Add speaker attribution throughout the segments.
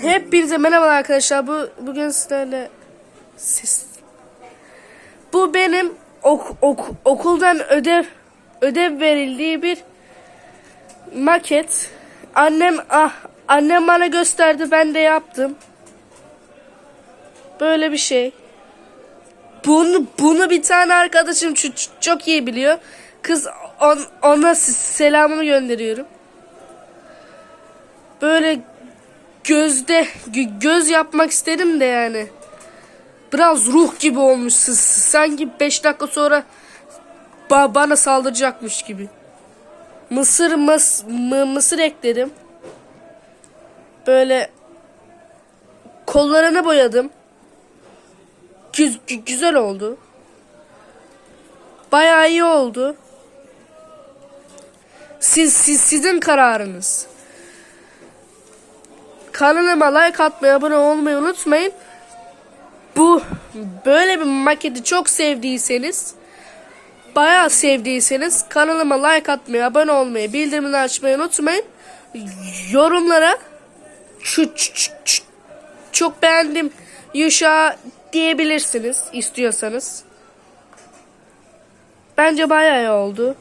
Speaker 1: Hepinize merhaba arkadaşlar. Bu bugün sizlerle siz Bu benim ok, ok, okuldan ödev ödev verildiği bir maket. Annem ah annem bana gösterdi ben de yaptım. Böyle bir şey. Bunu bunu bir tane arkadaşım çok iyi biliyor. Kız on, ona selamımı gönderiyorum. Böyle gözde gö- göz yapmak istedim de yani. Biraz ruh gibi olmuş. Sanki 5 dakika sonra ba- bana saldıracakmış gibi. Mısır mıs mı- mısır ekledim. Böyle kollarını boyadım. Güz- gü- güzel oldu. Bayağı iyi oldu. Siz, siz sizin kararınız. Kanalıma like atmayı, abone olmayı unutmayın. Bu böyle bir maketi çok sevdiyseniz, bayağı sevdiyseniz kanalıma like atmayı, abone olmayı, bildirimleri açmayı unutmayın. Yorumlara şu çok beğendim Yuşa diyebilirsiniz istiyorsanız. Bence bayağı iyi oldu.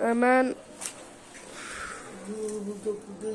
Speaker 1: Hemen どこで?